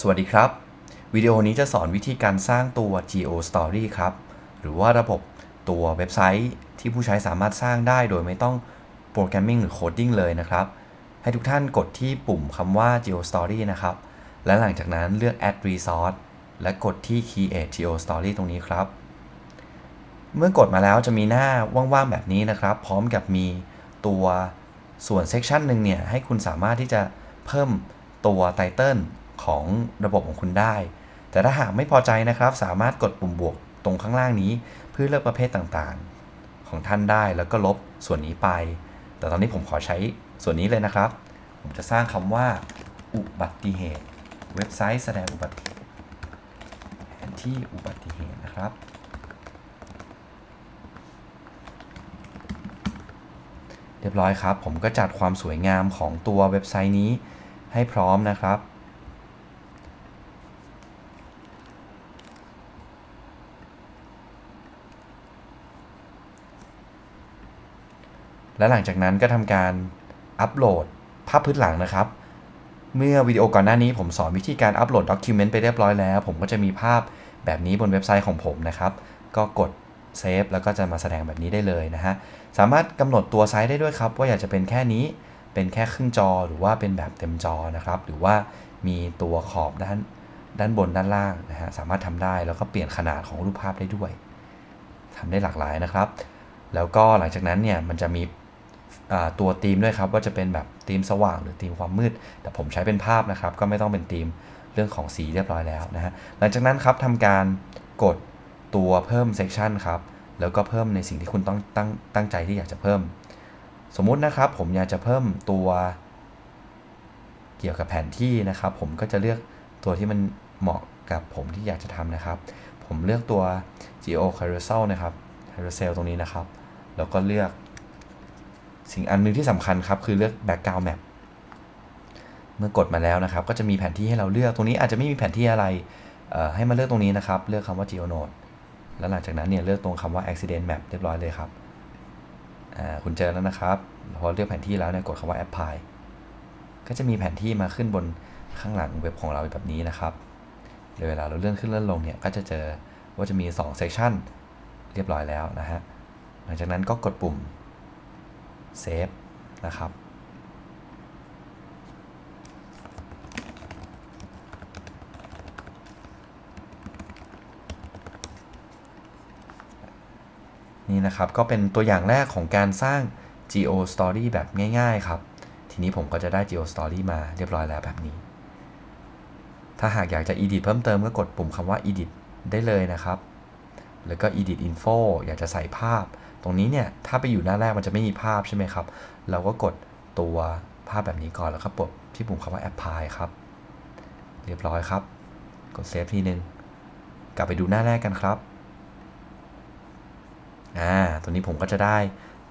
สวัสดีครับ วิดีโอนี้จะสอนวิธีการสร้างตัว Geo Story ครับ หรือว่าระบบตัวเว็บไซต์ที่ผู้ใช้สามารถสร้างได้โดยไม่ต้องโปรแกรมมิ่งหรือโคดดิ้งเลยนะครับ ให้ทุกท่านกดที่ปุ่มคำว่า Geo Story นะครับ และหลังจากนั้นเลือก Add Resource และกดที่ Create Geo Story ตรงนี้ครับ เมื่อกดมาแล้วจะมีหน้าว่างๆแบบนี้นะครับ พร้อมกับมีตัวส่วนเซกชันหนึ่งเนี่ยให้คุณสามารถที่จะเพิ่มตัวไตเติล ของระบบของคุณได้ แต่ถ้าหากไม่พอใจนะครับ สามารถกดปุ่มบวกตรงข้างล่างนี้ เพื่อเลือกประเภทต่างๆ ของท่านได้แล้วก็ลบส่วนนี้ไป แต่ตอนนี้ผมขอใช้ส่วนนี้เลยนะครับ ผมจะสร้างคำว่า อุบัติเหตุ เว็บไซต์แสดงอุบัติเหตุแผนที่อุบัติเหตุนะครับเรียบร้อยครับ ผมก็จัดความสวยงามของตัวเว็บไซต์นี้ให้พร้อมนะครับ และหลังจากนั้นก็ทำการอัปโหลดภาพพื้นหลังนะครับ เมื่อวิดีโอก่อนหน้านี้ผมสอนวิธีการอัปโหลดด็อกิวเมนต์ไปเรียบร้อยแล้ว ผมก็จะมีภาพแบบนี้บนเว็บไซต์ของผมนะครับ ก็กดเซฟแล้วก็จะมาแสดงแบบนี้ได้เลยนะฮะ สามารถกำหนดตัวไซส์ได้ด้วยครับ ว่าอยากจะเป็นแค่นี้เป็นแค่ครึ่งจอหรือว่าเป็นแบบเต็มจอนะครับ หรือว่ามีตัวขอบด้านด้านบนด้านล่างนะฮะสามารถทำได้แล้วก็เปลี่ยนขนาดของรูปภาพได้ด้วยทำได้หลากหลายนะครับ แล้วก็หลังจากนั้นเนี่ยมันจะมี ตัวธีมด้วยครับว่าจะเป็นแบบธีมสว่างหรือธีมความมืด แต่ผมใช้เป็นภาพนะครับ ก็ไม่ต้องเป็นธีมเรื่องของสีเรียบร้อยแล้วนะฮะหลังจากนั้นครับทำการกดตัวเพิ่มเซ c ชันครับแล้วก็เพิ่มในสิ่งที่คุณต้องตั้งตั้งใจที่อยากจะเพิ่ม สมมุตินะครับผมอยากจะเพิ่มตัวเกี่ยวกับแผนที่นะครับ ผมก็จะเลือกตัวที่มันเหมาะกับผมที่อยากจะทำนะครับ ผมเลือกตัว geo carousel นะครับ carousel ตรงนี้นะครับ แล้วก็เลือก สิ่งอันนึงที่สำคัญครับคือเลือก background map เมื่อกดมาแล้วนะครับ ก็จะมีแผนที่ให้เราเลือกตรงนี้อาจจะไม่มีแผนที่อะไรให้มาเลือกตรงนี้นะครับ เลือกคำว่า geo node แล้วหลังจากนั้นเนี่ยเลือกตรงคำว่า accident map เรียบร้อยเลยครับคุณเจอแล้วนะครับ พอเลือกแผนที่แล้วเนี่ยกดคำว่า apply ก็จะมีแผนที่มาขึ้นบนข้างหลังเว็บของเราแบบนี้นะครับเดี๋ยวเวลาเราเลื่อนขึ้นเลื่อนลงเนี่ยก็จะเจอว่าจะมี2 section เรียบร้อยแล้วนะฮะหลังจากนั้นก็กดปุ่ม save นะครับนี่นะครับ ก็เป็นตัวอย่างแรกของการสร้าง Geo Story แบบง่ายๆครับ ทีนี้ผมก็จะได้ Geo Story มาเรียบร้อยแล้วแบบนี้ ถ้าหากอยากจะ edit เพิ่มเติมก็กดปุ่มคำว่า edit ได้เลยนะครับ แล้วก็ edit info อยากจะใส่ภาพ ตรงนี้เนี่ยถ้าไปอยู่หน้าแรกมันจะไม่มีภาพใช่ไหมครับ เราก็กดตัวภาพแบบนี้ก่อนแล้วก็กดที่ปุ่มคำว่า apply ครับ เรียบร้อยครับ กดเซฟทีนึง กลับไปดูหน้าแรกกันครับอ่าตัวนี้ผมก็จะได้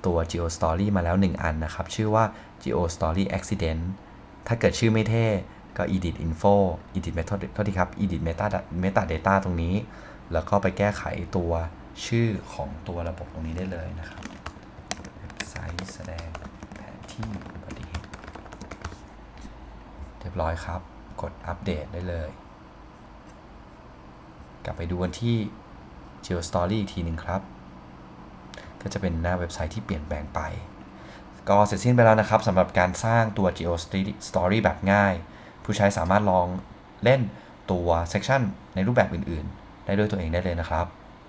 ตัว Geo Story มาแล้ว 1 อันนะครับ ชื่อว่า Geo Story Accident ถ้าเกิดชื่อไม่เท่ก็ edit info edit method โทษทีครับ edit meta meta data ตรงนี้ แล้วก็ไปแก้ไขตัว ชื่อของตัวระบบตรงนี้ได้เลยนะครับ เว็บไซต์แสดงแผนที่อุบัติเหตุเรียบร้อยครับ กดอัปเดตได้เลย กลับไปดูกันที่ Geo Story อีกทีหนึ่งครับ ก็จะเป็นหน้าเว็บไซต์ที่เปลี่ยนแปลงไป ก็เสร็จสิ้นไปแล้วนะครับสำหรับการสร้างตัว Geo Story แบบง่าย ผู้ใช้สามารถลองเล่นตัว section ในรูปแบบอื่น ๆ ได้ด้วยตัวเองได้เลยนะครับ